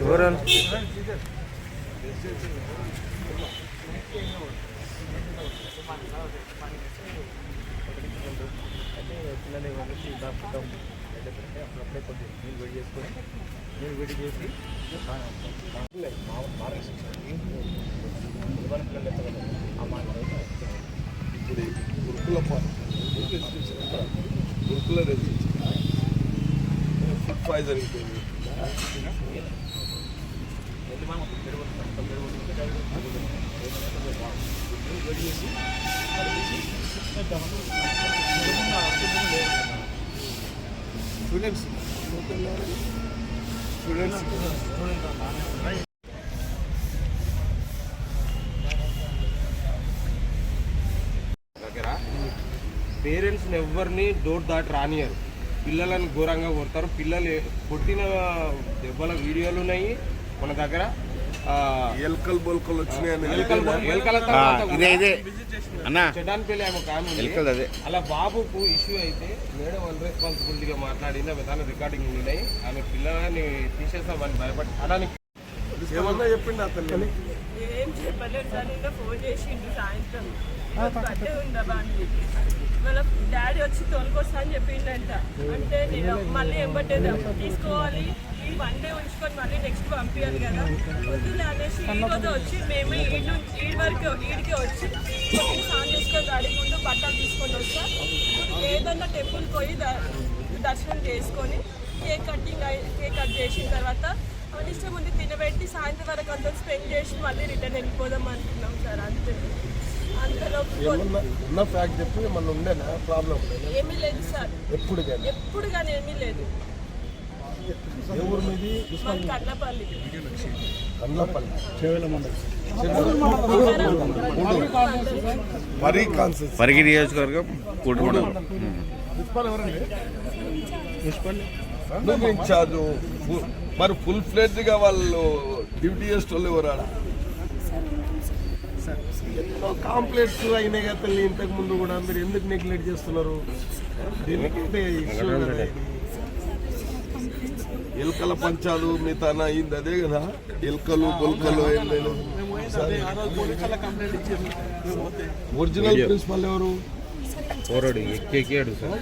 ఎవరు పిల్లలు వాళ్ళకి దాపుతాం అప్పుడప్పుడే కొద్దిగా నీళ్ళు వేడి చేసుకొని నీళ్ళు వేడి చేసి ఇప్పుడు గురుకుల ప- గురుకుల రెసిడెన్సీ ఫుడ్ పాయిజనింగ్ పోయింది స్టూడెంట్స్ స్టూడెంట్స్ పేరెంట్స్ని ఎవరిని డోర్ దాటి రానియరు. పిల్లలను ఘోరంగా కొడతారు. పిల్లలు కొట్టిన దెబ్బల వీడియోలు ఉన్నాయి మన దగ్గర. ఆ, ఎలకలు బొలకలు వచ్చినాయని ఎలుకల ఎలుకల తర్వాత ఇదే ఇదే. అన్నా చెడ్డాన్పల్లి ఆమె ఒక ఆమె ఉంది. ఎలుకలు అదే. అలా బాబుకు ఇష్యూ అయితే మేడం అన్రెస్పాన్సిబిలిటీగా మాట్లాడింది ఆమె దాని రికార్డింగ్ ఉన్నాయి. ఆమె పిల్లలని తీసేస్తామని భయపడి అలాని ఏమన్నా చెప్పిండు అతను ఏం చెప్పలేదు సార్ నిన్న ఫోన్ చేసిండు సాయంత్రం. బర్త్డే ఉందా వాళ్ళ డాడీ వచ్చి తోలుకొస్తా అని చెప్పిండంట అంటే నేను మళ్ళీ ఎంబట్టే తీసుకోవాలి ఈ వన్ డే ఉంచుకొని మళ్ళీ నెక్స్ట్ పంపించాలి కదా వద్దులే అనేసి ఈ వచ్చి మేమే ఈడు నుంచి వరకు ఈడికి వచ్చి కొంచెం స్నానం చేసుకొని గాడి ముందు బట్టలు తీసుకొని వస్తా ఏదన్నా టెంపుల్ పోయి దర్శనం చేసుకొని కేక్ కటింగ్ కేక్ కట్ చేసిన తర్వాత మన ఇష్టం ఉంది తినబెట్టి సాయంత్రం వరకు అంతా స్పెండ్ చేసి మళ్ళీ రిటర్న్ వెళ్ళిపోదాం అనుకున్నాం సార్ అంతే ఉన్న ఫ్యాక్ట్ చెప్పి మన ఉండేనా? ప్రాబ్లం ఏమీ లేదు సార్. ఎప్పుడు కానీ ఎప్పుడు కానీ ఏమీ లేదు. మీది? మరీ కాన్సెన్స్. పరిగి నియోజకవర్గం కూటుమండలం ఇన్ఛార్జ్? మరి ఫుల్ ఫ్లెడ్జ్గా వాళ్ళు డ్యూటీ చేసేటోళ్ళు ఎవరాడా ఎన్నో కాంప్లైంట్స్ అయినాయి కదా తల్లి ఇంతకు ముందు కూడా మీరు ఎందుకు నెగ్లెక్ట్ చేస్తున్నారు? దీనికి ఇష్యూ కదా ఇది. ఎలుకల పంచాలు మీ తన అయింది అదే కదా? ఎలుకలు బొల్కలు ఏం లేదు. ఒరిజినల్ ప్రిన్సిపల్ ఎవరు? పోరాడు ఎక్కేకాడు సార్.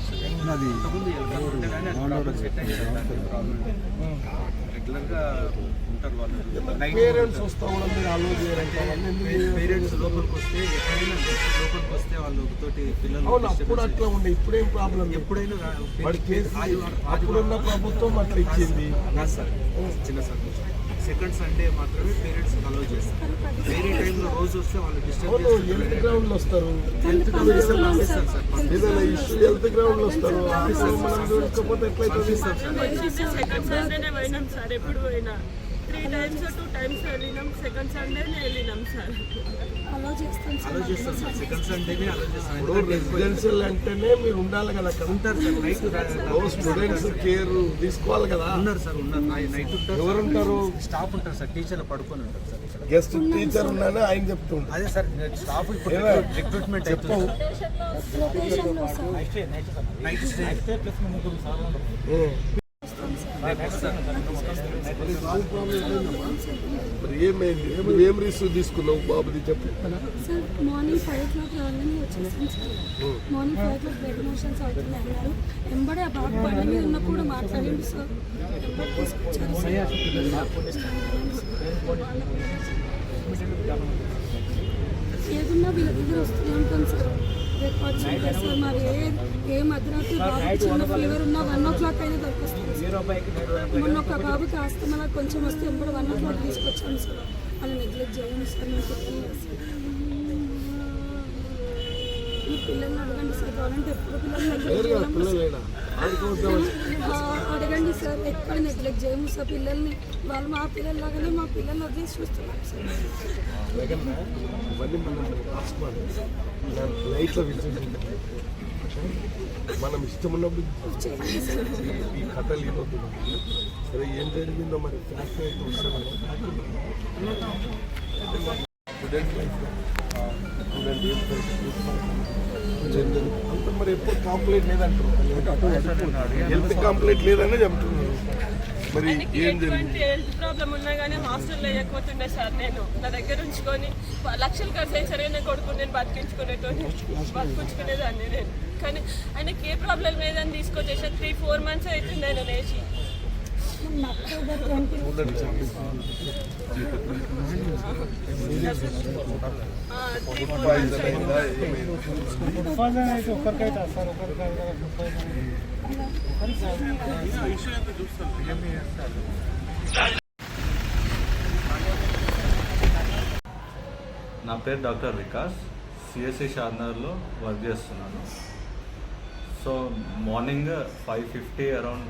ఆ. రెగ్యులర్గా ఉంటారు వాళ్ళు పేరెంట్స్ వస్తా? పేరెంట్స్ లోపలికి వస్తే ఎప్పుడైనా లోపలికి వస్తే వాళ్ళు తోటి పిల్లలు అవును అప్పుడు అట్లా ఉండే ఇప్పుడేం ప్రాబ్లం. ఎప్పుడైనా అప్పుడున్న ప్రభుత్వం అట్లా ఇచ్చింది సార్ చిన్న సార్ సెకండ్ సండే మాత్రమే పేరెంట్స్ రోజు వస్తే వాళ్ళు డిస్టర్బ్ హెల్త్ గ్రౌండ్లో వస్తారు. ఏదైనా ఇష్యూ హెల్త్ గ్రౌండ్లో వస్తారు. ఆఫీసర్ మనం చూడకపోతే పోయినాం సార్. ఎప్పుడు పోయినా. త్రీ టైమ్స్ టూ టైమ్స్ వెళ్ళినాం. సెకండ్ సండేనే వెళ్ళినాం సార్. అలౌ చేస్తారు సార్. సెకండ్ సండేనే అలౌ చేస్తారు ఇప్పుడు రెసిడెన్షియల్ అంటేనే మీరు ఉండాలి కదా అక్కడ ఉంటారు సార్. నైట్ స్టూడెంట్స్ కేర్ తీసుకోవాలి కదా. ఉన్నారు సార్ ఉన్నారు. నైట్ ఉంటారు ఎవరుంటారు? స్టాఫ్ ఉంటారు సార్. టీచర్లు పడుకొని ఉంటారు సార్ గెస్ట్ టీచర్ ఉన్నానే ఆయన చెప్తుంటారు అదే సార్ స్టాఫ్ ఇప్పుడు? రిక్రూట్మెంట్ చెప్పు. నైట్ స్టే ఉం. మరి ఏమైంది నువ్వేం రిస్క్ తీసుకున్నావు బాబుది చెప్పు. Sir morning five o'clock రావాలని వచ్చేసాను sir. Morning five o'clock blood motions అవుతున్నాయి అన్నారు. ఎంబడే బాబు బండి మీద ఉన్నప్పుడు కూడా మాట్లాడింది సార్. ఎంబడి తీసుకొచ్చారు సార్. ఏదున్నా వీళ్ళ దగ్గర వస్తూనే ఉంటాం సార్. రికార్డ్స్ ఉంటాయి సార్ మరి ఏ ఏ మధ్యరాత్రి బాబుకి చిన్న ఫీవర్ ఉన్నా వన్ ఓ క్లాక్ అయినా దొరికొస్తుంది మొన్న ఒక బాబు కాస్త మళ్ళీ కొంచెం వస్తే ఎప్పుడు వన్ ఓ క్లాక్ తీసుకొచ్చాను సార్. వాళ్ళు నెగ్లెక్ట్ చేయండి సార్ నేను చెప్తున్నాను సార్. ఈ పిల్లల్ని అడగండి సార్ కావాలంటే ఎప్పుడు పిల్లల్ని అడగండి సార్ ఎక్కడ నెగ్లెక్ట్ చేయము సార్ పిల్లల్ని. వాళ్ళు మా పిల్లల్లాగానే మా పిల్లల్ని వదిలేసి చూస్తున్నాం సార్. మనం ఇష్టం ఉన్నప్పుడు ఈ కథలు ఇవ్వద్దు సరే ఏం జరిగిందో మరి? ఫ్లాష్ అయితే స్టూడెంట్ లైఫ్ స్టూడెంట్ ఏం జరిగింది అంత మరి ఎప్పుడు కంప్లైంట్ లేదంటారు. హెల్త్ కంప్లైంట్ లేదని చెప్తున్నారు. మరి ఆయనకి ఏం జరిగింది? హెల్త్ ప్రాబ్లం ఉన్నా కానీ హాస్టల్లో వేయకపోతుండే సార్ నేను. నా దగ్గర ఉంచుకొని లక్షలు ఖర్చు అయిన సరే నా కొడుకు నేను బతికించుకునేటోని బతికించుకునేదాన్ని నేను. కానీ ఆయనకి ఏ ప్రాబ్లం లేదని తీసుకొచ్చేసి. త్రీ ఫోర్ మంత్స్ అవుతుంది ఆయన లేచి October twenty three four months అయింది నా పేరు డాక్టర్ వికాస్. సిఎస్సి షార్నర్లో వర్క్ చేస్తున్నాను. So morning five fifty around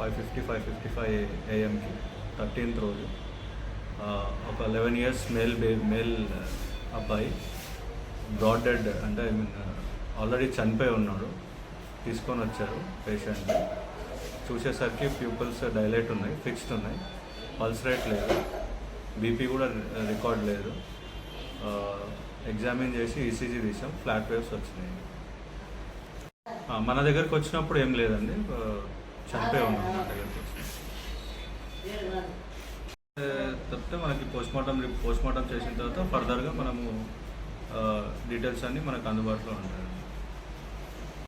five fifty five fifty five ఏఎంకి thirteenth రోజు. ఒక eleven years male bay male అబ్బాయి బ్రాడ్ డెడ్ అంటే ఐ మీన్ ఆల్రెడీ చనిపోయి ఉన్నాడు. తీసుకొని వచ్చారు పేషెంట్ చూసేసరికి ప్యూపుల్స్ డైలైట్ ఉన్నాయి ఫిక్స్డ్ ఉన్నాయి. పల్స్ రేట్ లేదు. బీపీ కూడా రికార్డ్ లేదు. ఎగ్జామిన్ చేసి ఈసీజీ తీసాం ఫ్లాట్ వేవ్స్ వచ్చినాయి. మన దగ్గరకు వచ్చినప్పుడు ఏం లేదండి. చనిపోయి ఉన్నాం మన దగ్గరికి వచ్చి ఏ, తప్పితే మనకి పోస్ట్ మార్టం పోస్ట్ మార్టం చేసిన తర్వాత ఫర్దర్గా మనము డీటెయిల్స్ అన్నీ మనకు అందుబాటులో ఉంటాయి